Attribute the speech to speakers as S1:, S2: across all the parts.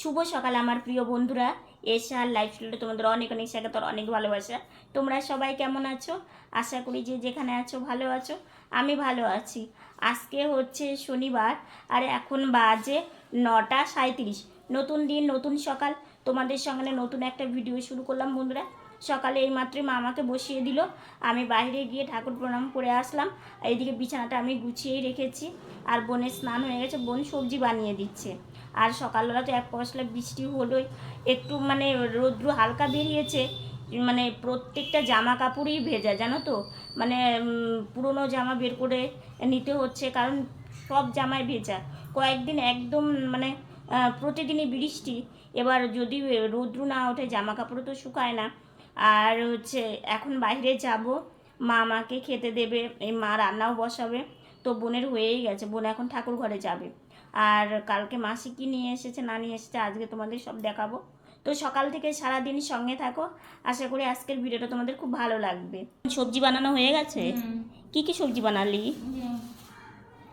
S1: শুভ সকাল, আমার প্রিয় বন্ধুরা। এসা লাইফ স্টাইলে তোমাদের অনেক অনেক স্বাগত অনেক ভালোবাসা। তোমরা সবাই কেমন আছো? আশা করি যে যেখানে আছো, ভালো আছো। আমি ভালো আছি। আজকে হচ্ছে শনিবার, আর এখন বাজে নটা সাঁত্রিশ নতুন দিন, নতুন সকাল। তোমাদের সঙ্গে নতুন একটা ভিডিও শুরু করলাম, বন্ধুরা। সকালে এই মাত্রই মা আমাকে বসিয়ে দিল। আমি বাইরে গিয়ে ঠাকুর প্রণাম করে আসলাম। এইদিকে বিছানাটা আমি গুছিয়েই রেখেছি। আর বোনের স্নান হয়ে গেছে, বোন সবজি বানিয়ে দিচ্ছে। আর সকালবেলা তো এক পশলা বৃষ্টি হলোই। একটু মানে রৌদ্র হালকা বেরিয়েছে মানে প্রত্যেকটা জামা কাপড়ই ভেজা, জানো তো? মানে পুরনো জামা বের করে নিতে হচ্ছে, কারণ সব জামাই ভেজা। কয়েকদিন একদম মানে প্রতিদিনই বৃষ্টি। এবার যদি রৌদ্র না ওঠে, জামা কাপড়ও তো শুকায় না। আর হচ্ছে, এখন বাইরে যাব, মা আমাকে খেতে দেবে, এই মা রান্নাও বসাবে, তো বোনের হয়েই গেছে, বোন এখন ঠাকুর ঘরে যাবে। আর কালকে মাসি কি নিয়ে এসেছে না নিয়ে এসেছে আজকে তোমাদের সব দেখাবো। তো সকাল থেকে সারা দিন সঙ্গে থাকো। আশা করি আজকের ভিডিওটা তোমাদের খুব ভালো লাগবে। সবজি বানানো হয়ে গেছে? কি কি সবজি বানালি?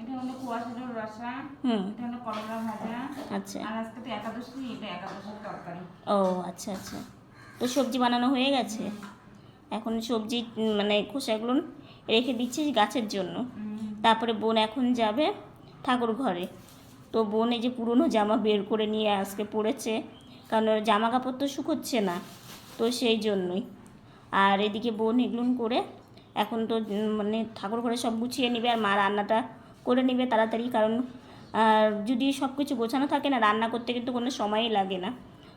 S2: এটা হলো কুয়াশার রসা
S1: হুম।
S2: এটা হলো করলা ভাজা
S1: আচ্ছা।
S2: আর আজকে তো একাদশী এটা একাদশীর তরকারি।
S1: ও আচ্ছা আচ্ছা। তো সবজি বানানো হয়ে গেছে? এখন সবজি মানে খোসাগুলো রেখে দিচ্ছিস গাছের জন্য। তারপরে বোন এখন যাবে ঠাকুর ঘরে। তো বোন এই যে পুরনো জামা বের করে নিয়ে আজকে পড়েছে, কারণ জামা কাপড় তো শুকোচ্ছে না, তো সেই জন্যই। আর এদিকে বোন এগুলো করে এখন তো মানে ঠাকুর ঘরে সব গুছিয়ে নেবে আর মা রান্নাটা করে নেবে তাড়াতাড়ি, কারণ যদি সব কিছু গোছানো থাকে না, রান্না করতে কিন্তু কোনো সময়ই লাগে না।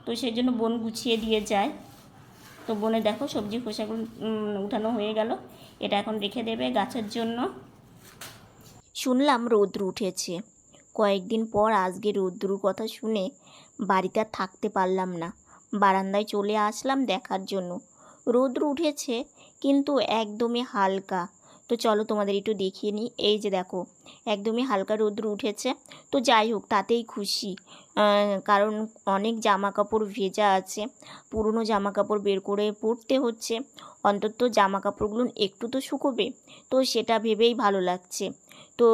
S1: তো সেই জন্য বোন গুছিয়ে দিয়ে যায়। তো বনে দেখো সবজি খোসাগুলো উঠানো হয়ে গেল, এটা এখন রেখে দেবে গাছের জন্য। শুনলাম রৌদ্র উঠেছে। কয়েকদিন পর আজকে রৌদ্রুর কথা শুনে বাড়িতে আর থাকতে পারলাম না। বারান্দায় চলে আসলাম দেখার জন্য। রৌদ্র উঠেছে, কিন্তু একদমই হালকা। তো চলো তোমাদের একটু দেখিয়ে নিই। এই যে দেখো, একদমই হালকা রৌদ্র উঠেছে। তো যাই হোক, তাতেই খুশি। কারণ অনেক জামা কাপড় ভেজা আছে। পুরনো জামা কাপড় বের করে পরতে হচ্ছে। অন্তত জামা কাপড়গুলো একটু তো শুকোবে। তো সেটা ভেবেই ভালো লাগছে। তো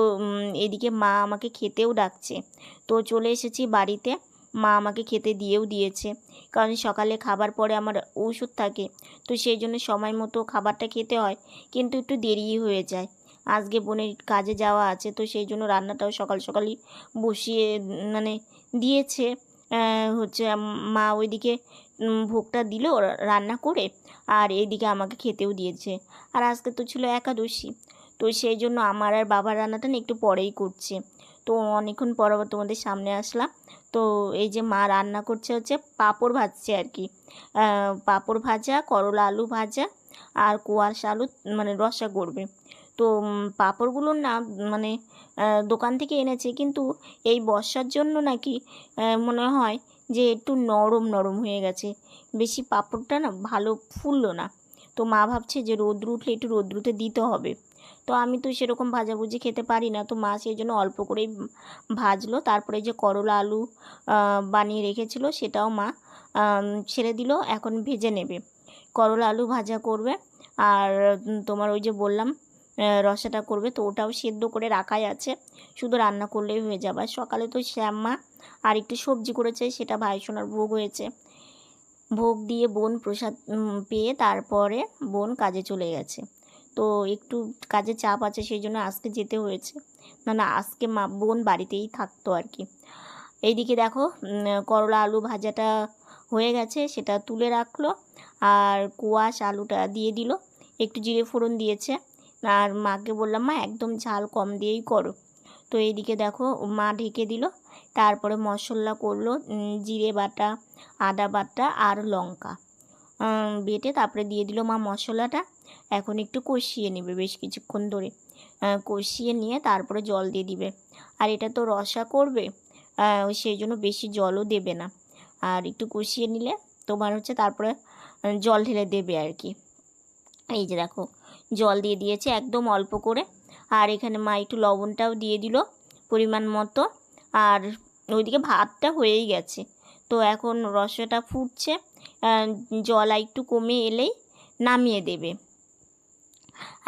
S1: এদিকে মা আমাকে খেতেও ডাকছে। তো চলে এসেছি বাড়িতে। মা আমাকে খেতে দিয়েও দিয়েছে। কারণ সকালে খাবার পরে আমার ওষুধ থাকে। তো সেই জন্য সময় মতো খাবারটা খেতে হয়। কিন্তু একটু দেরিই হয়ে যায়। আজকে বোনের কাজে যাওয়া আছে। তো সেই জন্য রান্নাটাও সকাল সকালই বসিয়ে মানে দিয়েছে। হচ্ছে মা ওইদিকে ভোগটা দিল রান্না করে। আর এইদিকে আমাকে খেতেও দিয়েছে। আর আজকে তো ছিল একাদশী। তো সেই জন্য আমার আর বাবার রান্নাটা একটু পরেই করছে। তো অনেকক্ষণ পর আবার তোমাদের সামনে আসলাম। তো এই যে মা রান্না করছে হচ্ছে পাঁপড় ভাজছে আর কি। পাঁপড় ভাজা, করলা আলু ভাজা আর কোয়াশ আলু মানে রসা করবে তো পাঁপড়গুলোর না মানে দোকান থেকে এনেছে কিন্তু এই বর্ষার জন্য নাকি মনে হয় যে একটু নরম নরম হয়ে গেছে। বেশি পাঁপড়টা না ভালো ফুললো না। তো মা ভাবছে যে রোদ্রু উঠলে একটু রোদ্রুতে দিতে হবে। তো আমি তো সেরকম ভাজাভুজি খেতে পারি না। তো মা সেই জন্য অল্প করেই ভাজলো। তারপরে যে করলা আলু বানিয়ে রেখেছিল সেটাও মা ছেড়ে দিল। এখন ভেজে নেবে। করলা আলু ভাজা করবে। আর তোমার ওই যে বললাম রসাটা করবে। তো ওটাও সেদ্ধ করে রাখাই আছে। শুধু রান্না করলেই হয়ে যাবে। সকালে তো শ্যামা আর একটু সবজি করেছে। সেটা ভাইসোনার ভোগ হয়েছে। ভোগ দিয়ে বোন প্রসাদ পেয়ে তারপরে বোন কাজে চলে গেছে। তো একটু কাজে চাপ আছে, সেই জন্য আজকে যেতে হয়েছে। না না, আজকে মা, বোন বাড়িতেই থাকতো আর কি। এইদিকে দেখো করলা আলু ভাজাটা হয়ে গেছে, সেটা তুলে রাখল আর কুয়াশ আলুটা দিয়ে দিল। একটু জিরে ফোড়ন দিয়েছে। আর মাকে বললাম, মা, একদম ঝাল কম দিয়েই করো। তো এইদিকে দেখো, মা ঢেকে দিল। তারপরে মশলা করল জিরে বাটা, আদা বাটা আর লঙ্কা। বেটে তারপরে দিয়ে দিল মা মশলাটা। এখন একটু কষিয়ে নেবে বেশ কিছুক্ষণ ধরে। কষিয়ে নিয়ে তারপরে জল দিয়ে দিবে। আর এটা তো রসা করবে সেই জন্য বেশি জলও দেবে না। আর একটু কষিয়ে নিলে তোমার হচ্ছে তারপরে জল ঢেলে দেবে আর কি। এই যে দেখো, জল দিয়ে দিয়েছে একদম অল্প করে। আর এখানে মা একটু লবণটাও দিয়ে দিল পরিমাণ মতো। আর ওইদিকে ভাতটা হয়েই গেছে। তো এখন রসাটা ফুটছে জল একটু কমে এলেই নামিয়ে দেবে।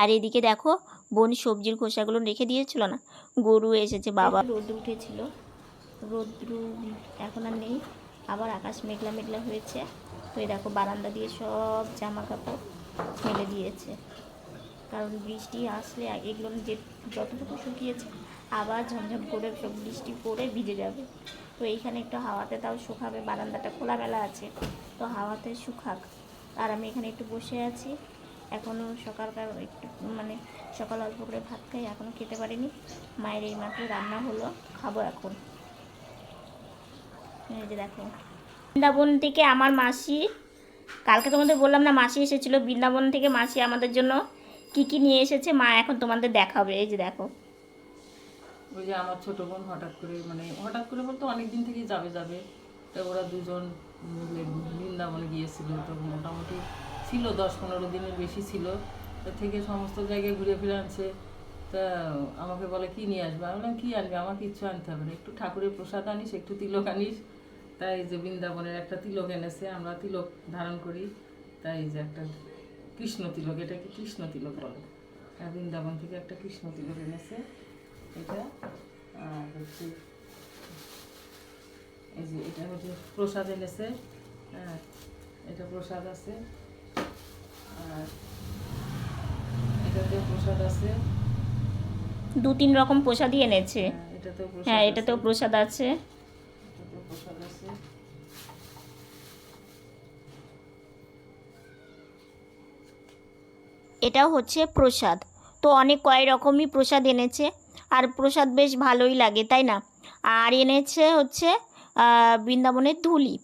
S1: আর এদিকে দেখো, বোন সবজির খোসাগুলো রেখে দিয়েছিল না? গরু এসেছে, বাবা। রোদ উঠেছিল। রোদ্রু এখন আর নেই। আবার আকাশ মেঘলা মেঘলা হয়েছে। তো এই দেখো, বারান্দা দিয়ে সব জামা কাপড় মেলে দিয়েছে। কারণ বৃষ্টি আসলে, এগুলো যে যতটুকু শুকিয়েছে আবার ঝমঝম করে বৃষ্টি পড়ে ভিজে যাবে। তো এইখানে একটু হাওয়াতে তাও শুকাবে, বারান্দাটা খোলামেলা আছে, তো হাওয়াতে শুকাক। আর আমি এখানে একটু বসে আছি এখনও সকালকার একটু মানে সকাল অল্প করে ভাত খাই এখনও খেতে পারিনি। মায়ের এই মাত্র রান্না হলো, খাব এখন। এই যে দেখো, বৃন্দাবন থেকে আমার মাসি, কালকে তোমাদের বললাম না মাসি এসেছিল, বৃন্দাবন থেকে মাসি আমাদের জন্য কি কি নিয়ে এসেছে, মা এখন তোমাদের দেখাবে। এই যে দেখো
S3: ওই যে আমার ছোট বোন হঠাৎ করে মানে হঠাৎ করে বলতে অনেক দিন থেকেই যাবে যাবে। তো ওরা দুজন বৃন্দাবনে গিয়েছিল, তো মোটামুটি ছিল, দশ পনেরো দিনের বেশি ছিল। থেকে সমস্ত জায়গায় ঘুরে ফিরে আনছে। তা আমাকে বলে, কি নিয়ে আসবে? আমি বললাম, কী আনবি? আমার কিচ্ছু আনতে হবে না। একটু ঠাকুরের প্রসাদ আনিস, একটু তিলক আনিস। তাই যে বৃন্দাবনের একটা তিলক এনেছে, আমরা তিলক ধারণ করি। তাই যে একটা কৃষ্ণ তিলক, এটাকে কৃষ্ণ তিলক বলে। বৃন্দাবন থেকে একটা কৃষ্ণ তিলক এনেছে। এটা আর হচ্ছে এই যে এটা হচ্ছে প্রসাদ এনেছে হ্যাঁ এটা প্রসাদ আছে আর এটাতেও প্রসাদ আছে।
S1: দু তিন রকম প্রসাদই এনেছে।
S3: হ্যাঁ এটাতেও প্রসাদ
S1: হ্যাঁ
S3: আছে।
S1: প্রসাদ এটাও হচ্ছে প্রসাদ। তো অনেক কয় রকমই প্রসাদ এনেছে। আর প্রসাদ বেশ ভালোই লাগে, তাই না? আর এনেছে হচ্ছে বৃন্দাবনের ধুলি।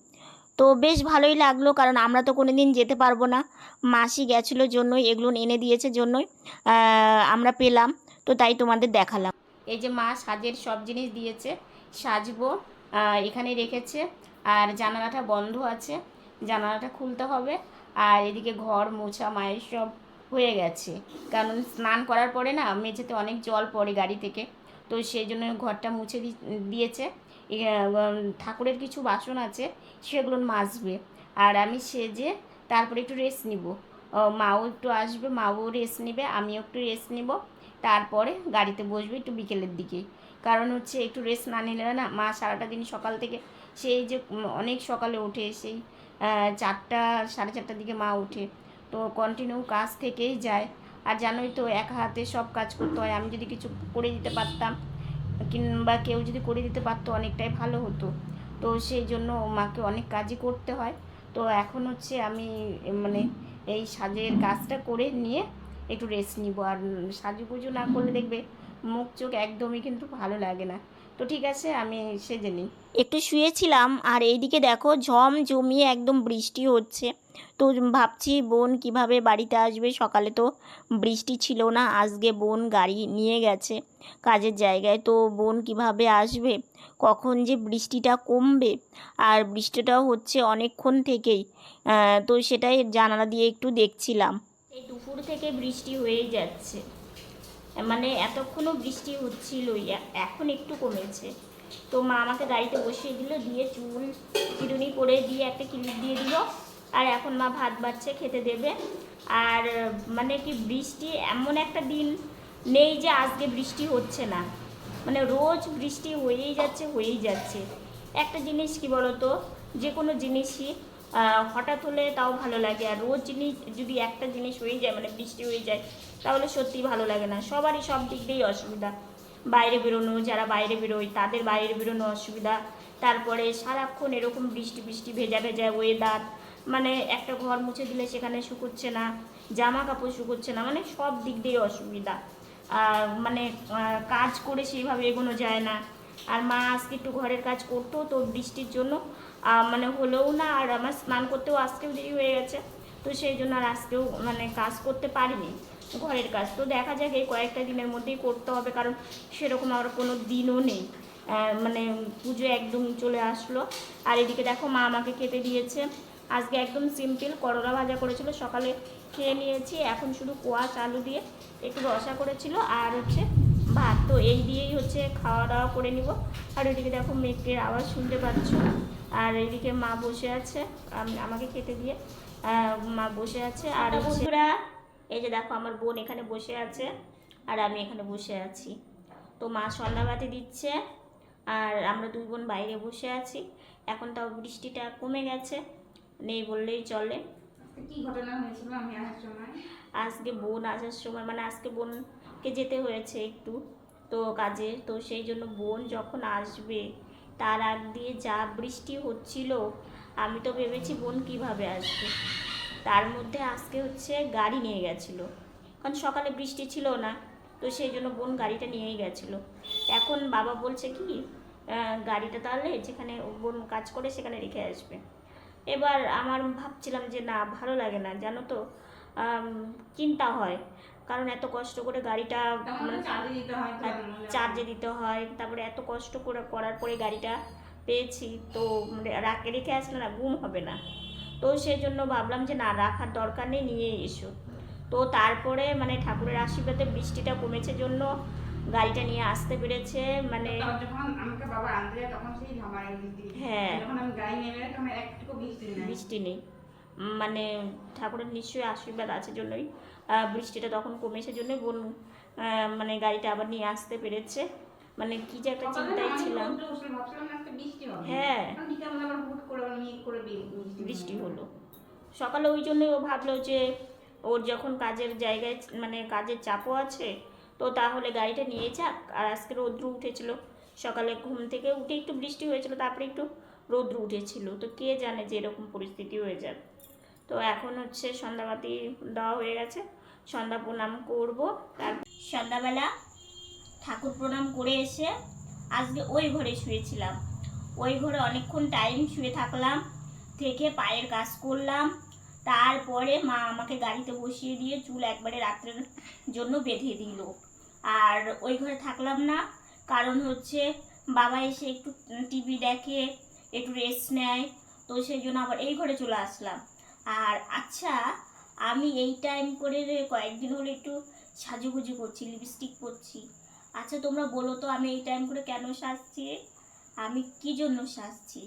S1: তো বেশ ভালোই লাগল, কারণ আমরা তো কোনো দিন যেতে পারব না। মাসি গেছিল জন্যই, এগুলো এনে দিয়েছে জন্যই আমরা পেলাম। তো তাই তোমাদের দেখালাম। এই যে মা সাজের সব জিনিস দিয়েছে, সাজবো এখানে রেখেছে, আর জানালাটা বন্ধ আছে, জানালাটা খুলতে হবে। আর এদিকে ঘর মোছা, মায়ের সব হয়ে গেছে। কারণ স্নান করার পরে না মেঝেতে অনেক জল পড়ে গাড়ি থেকে। তো সেই জন্য ঘরটা মুছে দিয়েছে। ঠাকুরের কিছু বাসন আছে, সেগুলো মাজবে। আর আমি সেজে তারপরে একটু রেস্ট নিব। মাও একটু আসবে, মাও রেস্ট নেবে, আমিও একটু রেস্ট নিব। তারপরে গাড়িতে বসবে একটু বিকেলের দিকে। কারণ হচ্ছে একটু রেস্ট না নিলে না মা সারাটা দিন সকাল থেকে সেই যে, অনেক সকালে ওঠে সেই চারটা, সাড়ে চারটার দিকে মা ওঠে তো কন্টিনিউ কাজ থেকেই যায়। আর জানোই তো, এক হাতে সব কাজ করতে হয়। আমি যদি কিছু করে দিতে পারতাম, কিংবা কেউ যদি করে দিতে পারতো, অনেকটাই ভালো হতো। তো সেই জন্য মাকে অনেক কাজই করতে হয়। তো এখন হচ্ছে আমি মানে এই সাজের কাজটা করে নিয়ে একটু রেস্ট নিব। আর সাজুগুজু না করলে দেখবে, মুখ চোখ একদমই কিন্তু ভালো লাগে না। তো ঠিক আছে আমি সেজে নিই। একটু শুয়েছিলাম আর এইদিকে দেখো ঝম জমিয়ে একদম বৃষ্টি হচ্ছে। তো ভাবছি বোন কীভাবে বাড়িতে আসবে? সকালে তো বৃষ্টি ছিল না আজকে বোন গাড়ি নিয়ে গেছে কাজের জায়গায়। তো বোন কীভাবে আসবে? কখন যে বৃষ্টিটা কমবে? আর বৃষ্টিটাও হচ্ছে অনেকক্ষণ থেকেই। তো সেটাই জানালা দিয়ে একটু দেখছিলাম। এই দুপুর থেকে বৃষ্টি হয়েই যাচ্ছে। মানে এতক্ষণও বৃষ্টি হচ্ছিলই এখন একটু কমেছে। তো মা আমাকে গাড়িতে বসিয়ে দিল, দিয়ে চুল চিরুনি করে দিয়ে একটা ক্লিপ দিয়ে দিল। আর এখন মা ভাত বাড়ছে, খেতে দেবে। আর মানে কি বৃষ্টি এমন একটা দিন নেই যে আজকে বৃষ্টি হচ্ছে না। মানে রোজ বৃষ্টি হয়েই যাচ্ছে হয়েই যাচ্ছে। একটা জিনিস কি বলতো? যে কোনো জিনিসই হঠাৎ হলে তাও ভালো লাগে। আর রোজ জিনিস, যদি একটা জিনিস হয়ে যায় মানে বৃষ্টি হয়ে যায় তাহলে সত্যিই ভালো লাগে না। সবারই সব দিক দিয়েই অসুবিধা। বাইরে বেরোনো, যারা বাইরে বেরোয়, তাদের বাইরে বেরোনো অসুবিধা। তারপরে সারাক্ষণ এরকম বৃষ্টি বৃষ্টি, ভেজা ভেজা ওয়েদার মানে একটা ঘর মুছে দিলে সেখানে শুকোচ্ছে না, জামা কাপড় শুকোচ্ছে না মানে সব দিক দিয়ে অসুবিধা। মানে কাজ করে সেইভাবে এগোনো যায় না। আর মা আজকে একটু ঘরের কাজ করতো, তো বৃষ্টির জন্য মানে হলেও না, আর আমার স্নান করতেও আজকেও দেরি হয়ে গেছে। তো সেই জন্য আর আজকেও মানে কাজ করতে পারিনি। ঘরের কাজ। তো দেখা যাক এই কয়েকটা দিনের মধ্যেই করতে হবে কারণ সেরকম আর কোনো দিনও নেই। মানে পুজো একদম চলে আসলো। আর এদিকে দেখো মা আমাকে খেতে দিয়েছে। আজকে একদম সিম্পল করলা ভাজা করেছিল সকালে খেয়ে নিয়েছি। এখন শুধু কোয়াশ আলু দিয়ে একটু রসা করেছিল আর হচ্ছে ভাত। তো এই দিয়েই হচ্ছে খাওয়া দাওয়া করে নিব। আর এদিকে দেখো মেঘের আওয়াজ শুনতে পাচ্ছ? আর এদিকে মা বসে আছে আমাকে খেতে দিয়ে। মা বসে আছে আর বন্ধুরা এই যে দেখো আমার বোন এখানে বসে আছে আর আমি এখানে বসে আছি। তো মা সন্ধ্যাবাতি দিচ্ছে আর আমরা দুই বোন বাইরে বসে আছি। এখন তাও বৃষ্টিটা কমে গেছে নেই বললেই চলে।
S2: আজকে কি ঘটনা হয়েছিল আমি আসার সময়?
S1: আজকে বোন আসার সময় মানে আজকে বোনকে যেতে হয়েছে একটু তো কাজে। তো সেই জন্য বোন যখন আসবে তার আগ দিয়ে যা বৃষ্টি হচ্ছিল আমি তো ভেবেছি বোন কীভাবে আসবে। তার মধ্যে আজকে হচ্ছে গাড়ি নিয়ে গেছিল। কারণ সকালে বৃষ্টি ছিল না তো সেই জন্য বোন গাড়িটা নিয়েই গেছিল। এখন বাবা বলছে কি গাড়িটা তাহলে যেখানে বোন কাজ করে সেখানে রেখে আসবে। এবার আমার ভাবছিলাম যে না ভালো লাগে না জানো তো চিন্তা হয়। কারণ এত কষ্ট করে গাড়িটা মানে
S2: চার্জে দিতে হয়
S1: তারপরে এত কষ্ট করে করার পরে গাড়িটা পেয়েছি তো রে- রাখে রেখে আসলে না গুম হবে না। তো সেই জন্য ভাবলাম যে না রাখার দরকার নেই নিয়ে এসো। তো তারপরে মানে ঠাকুরের আশীর্বাদে বৃষ্টিটা কমেছে জন্য গাড়িটা নিয়ে আসতে পেরেছে মানে হ্যাঁ।
S2: বৃষ্টি নেই।
S1: মানে ঠাকুরের নিশ্চয়ই আশীর্বাদ আছে জন্যই। বৃষ্টিটা তখন কমেছে জন্যই বোন মানে গাড়িটা আবার নিয়ে আসতে পেরেছে। মানে কি যে একটা চিন্তায় ছিলাম। হ্যাঁ।
S2: বৃষ্টি
S1: হলো। সকালে ওই জন্যই ও ভাবলো যে ওর যখন কাজের জায়গায় মানে কাজের চাপও আছে তো তাহলে গাড়িটা নিয়ে যাক। আর আজকে রৌদ্র উঠেছিল। সকালে ঘুম থেকে উঠে একটু বৃষ্টি হয়েছিল তারপরে একটু রৌদ্র উঠেছিল। তো কে জানে যে এরকম পরিস্থিতি হয়ে যাবে তো এখন হচ্ছে সন্ধ্যাবাতি দেওয়া হয়ে গেছে। সন্ধ্যা প্রণাম করব। তার সন্ধ্যাবেলা ঠাকুর প্রণাম করে এসে আজকে ওই ঘরে শুয়েছিলাম। ওই ঘরে অনেকক্ষণ টাইম শুয়ে থাকলাম, থেকে পায়ের কাজ করলাম, তারপরে মা আমাকে গাড়িতে বসিয়ে দিয়ে চুল একবারে রাত্রের জন্য বেঁধে দিল। আর ওই ঘরে থাকলাম না, কারণ হচ্ছে বাবা এসে একটু টিভি দেখে, একটু রেস্ট নেয়, তো সেই জন্য আবার এই ঘরে চলে আসলাম। আর আচ্ছা আমি এই টাইম করে কয়েকদিন হলো একটু সাজুগুজু করছি লিপস্টিক করছি আচ্ছা তোমরা বলো তো, আমি এই টাইম করে কেন সাজছি? আমি কি জন্য সাজছি?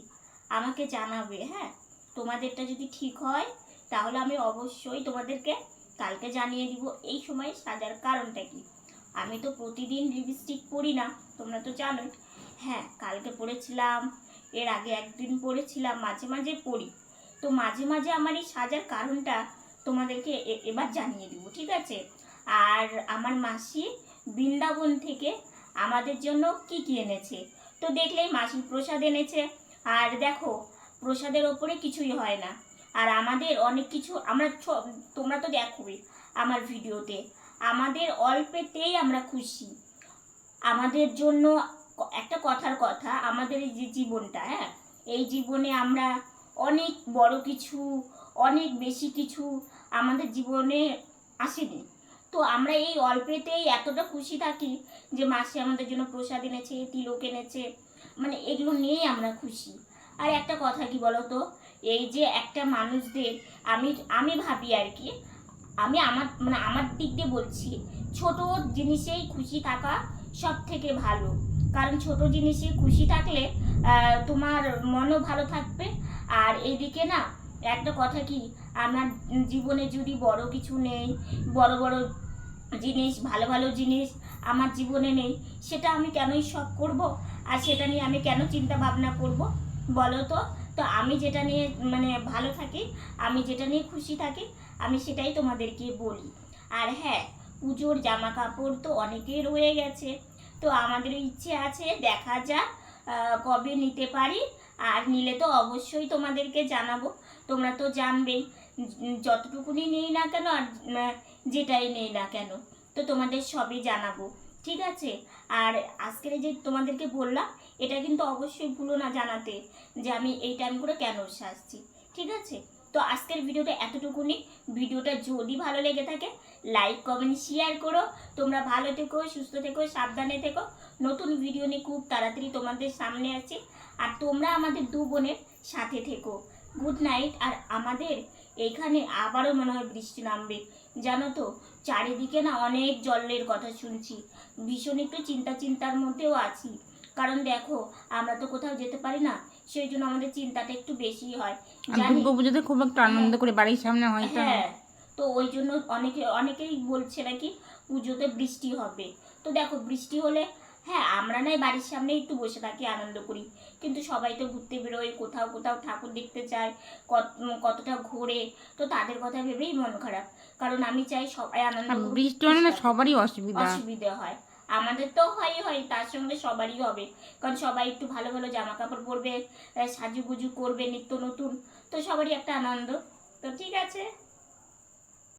S1: আমাকে জানাবে হ্যাঁ? তোমাদেরটা যদি ঠিক হয়, তাহলে আমি অবশ্যই তোমাদেরকে কালকে জানিয়ে দিব এই সময় সাজার কারণটা কি। আমি তো প্রতিদিন লিপস্টিক পরি না, তোমরা তো জানোই। হ্যাঁ কালকে পরেছিলাম, এর আগে একদিন পরেছিলাম, মাঝে মাঝে পড়ি তো মাঝে মাঝে আমার এই সাজার কারণটা তোমাদেরকে এবার জানিয়ে দিব, ঠিক আছে? আর আমার মাসি বৃন্দাবন থেকে আমাদের জন্য কি কি এনেছে? তো দেখলেই মাসি প্রসাদ এনেছে। আর দেখো, প্রসাদের ওপরে কিছুই হয় না। আর আমাদের অনেক কিছু, আমরা তোমরা তো দেখোই আমার ভিডিওতে। আমাদের অল্পেতেই আমরা খুশি। আমাদের জন্য একটা কথার কথা, আমাদের এই যে জীবনটা হ্যাঁ? এই জীবনে আমরা অনেক বড় কিছু, অনেক বেশি কিছু আমাদের জীবনে আসেনি। তো আমরা এই অল্পেতেই এতটা খুশি থাকি যে মাসে আমাদের জন্য প্রসাদ এনেছে, তিলক এনেছে মানে এগুলো নিয়েই আমরা খুশি। আর একটা কথা কি বলতো? এই যে একটা মানুষদের, আমি আমি ভাবি আর কি, আমি আমার মানে আমার দিক দিয়ে বলছি, ছোট জিনিসেই খুশি থাকা সব থেকে ভালো। কারণ ছোট জিনিসে খুশি থাকলে তোমার মনও ভালো থাকবে। আর এইদিকে না, একটা কথা কি, আমার জীবনে যদি বড় কিছু নেই, বড় বড় জিনিস, ভালো ভালো জিনিস আমার জীবনে নেই, সেটা আমি কেনই শখ করব? আর সেটা নিয়ে আমি কেন চিন্তা ভাবনা করব? বলো তো? তো আমি যেটা নিয়ে মানে ভালো থাকি, আমি যেটা নিয়ে খুশি থাকি, আমি সেটাই তোমাদেরকে বলি। আর হ্যাঁ পুজোর জামা কাপড় তো অনেকেই রয়ে গেছে। তো আমাদের ইচ্ছে আছে, দেখা যাক কবে নিতে পারি। আর নিলে তো অবশ্যই তোমাদেরকে জানাব। তোমরা তো জানবেই, যতটুকুনি নেই না কেন, আর যেটাই নেই না কেন, তো তোমাদের সবই জানাব, ঠিক আছে? আর আজকের যে তোমাদেরকে বললাম, এটা কিন্তু অবশ্যই ভুলো না জানাতে যে আমি এই টাইম করে কেন সাজছি ঠিক আছে? তো আজকের ভিডিওটা এতটুকুনি। ভিডিওটা যদি ভালো লেগে থাকে লাইক কমেন্ট শেয়ার করো। তোমরা ভালো থেকো, সুস্থ থেকো, সাবধানে থেকো। নতুন ভিডিও নিয়ে খুব তাড়াতাড়ি তোমাদের সামনে আছি। আর তোমরা আমাদের দু বোনের সাথে থেকো। গুড নাইট আর আমাদের এখানে আবারও মনে হয় বৃষ্টি নামবে। জানো তো চারিদিকে না অনেক জলের কথা শুনছি। ভীষণ একটু চিন্তা চিন্তার মধ্যেও আছি। কারণ দেখো আমরা তো কোথাও যেতে পারি না সেই জন্য আমাদের চিন্তাটা একটু বেশি হয়।
S2: দুর্গা পুজোতে খুব একটু আনন্দ করে বাড়ির সামনে হয়
S1: হ্যাঁ তো ওই জন্য অনেকে অনেকেই বলছে নাকি পুজোতে বৃষ্টি হবে। তো দেখো বৃষ্টি হলে হ্যাঁ আমরা নয় বাড়ির সামনে একটু বসে থাকি আনন্দ করি। কিন্তু সবাই তো ঘুরতে বেরোয় কোথাও কোথাও ঠাকুর দেখতে চায় কত কতটা ঘোরে তো তাদের কথা ভেবেই মন খারাপ। কারণ আমি চাই সবাই আনন্দ
S2: বৃষ্টি হলে না সবারই অসুবিধা।
S1: অসুবিধা হয়। আমাদের তো হয় হয় তার সঙ্গে সবারই হবে। কারণ সবাই একটু ভালো ভালো জামা কাপড় পরবে সাজুগুজু করবে নিত্য নতুন। তো সবারই একটা আনন্দ। তো ঠিক আছে।